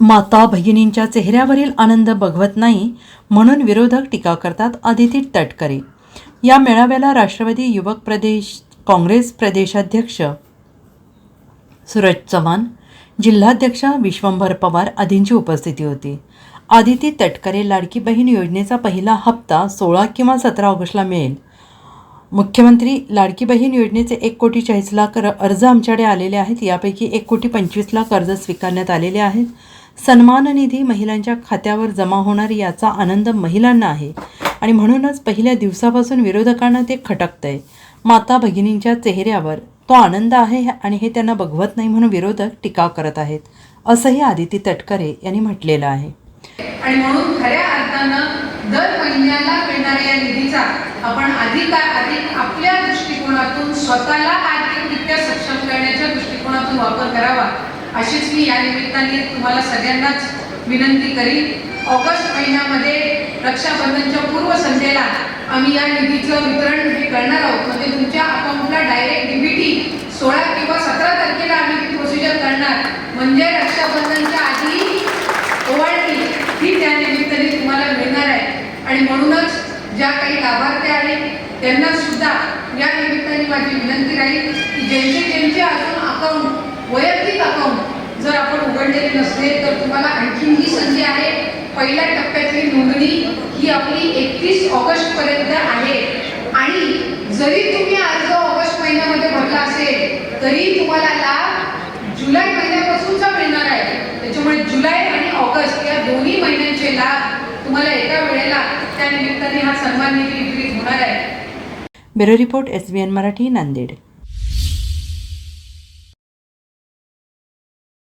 माता भगिनींच्या चेहऱ्यावरील आनंद बघवत नाही म्हणून विरोधक टीका करतात आदिती तटकरे. या मेळाव्याला राष्ट्रवादी युवक प्रदेश काँग्रेस प्रदेशाध्यक्ष सूरज चव्हाण जिल्हाध्यक्ष विश्वंभर पवार आदींची उपस्थिती होती. आदिती तटकरे लाडकी बहीण योजनेचा पहिला हप्ता सोळा किंवा सतरा ऑगस्टला मिळेल. मुख्यमंत्री लाडकी बहीण योजनेचे एक कोटी चाळीस लाख अर्ज आमच्याकडे आलेले आहेत. यापैकी एक कोटी पंचवीस लाख अर्ज स्वीकारण्यात आलेले आहेत. सन्मान निधी महिलांच्या खात्यावर जमा होणार याचा आनंद महिलांना आहे. आणि म्हणूनच पहिल्या दिवसापासून विरोधकांना ते खटकतंय. माता भगिनींच्या चेहऱ्यावर तो आनंद आहे आणि हे त्यांना बघवत नाही म्हणून विरोधक टीका करत आहेत असंही आदिती तटकरे यांनी म्हटलेलं आहे. आणि म्हणून खऱ्या अर्थानं दर महिन्याला मिळणाऱ्या या निधीचा आपण अधिक अधिक आपल्या दृष्टिकोनातून स्वतःला आर्थिकरित्या सक्षम करण्याच्या दृष्टिकोनातून वापर करावा. अशीच मी या निमित्ताने तुम्हाला सगळ्यांनाच विनंती करीन. ऑगस्ट महिन्यामध्ये रक्षाबंधनच्या पूर्वसंध्येला आम्ही या निधीचं वितरण हे करणार आहोत. म्हणजे तुमच्या अकाउंटला डायरेक्ट डीबीटी सोळा किंवा सतरा तारखेला आम्ही ती प्रोसिजर करणार. म्हणजे रक्षाबंधनच्या आधी ओवाळणी ही त्या निमित्ताने तुम्हाला मिळणार आहे. आणि म्हणूनच ज्या काही लाभार्थी आहेत त्यांना सुद्धा या निमित्ताने माझी विनंती राहील की ज्यांचे ज्यांचे अजून अकाउंट वैयक्तिक अकाउंट जर आपण उघडलेले नसले तर तुम्हाला आणखीन ही संधी आहे. पहिल्या टप्प्यातली नोंदणी ही आपली एकतीस ऑगस्ट पर्यंत आहे. आणि जरी तुम्ही अर्ज ऑगस्ट महिन्यामध्ये भरला असेल तरी तुम्हाला लाभ जुलै महिन्यापासूनचा मिळणार आहे. त्याच्यामुळे जुलै आणि ऑगस्ट या दोन्ही महिन्यांचे लाभ तुम्हाला एका वेळेला त्या निमित्ताने हा सन्मान निधी वितरित होणार आहे. Bureau report S B N Marathi Nanded.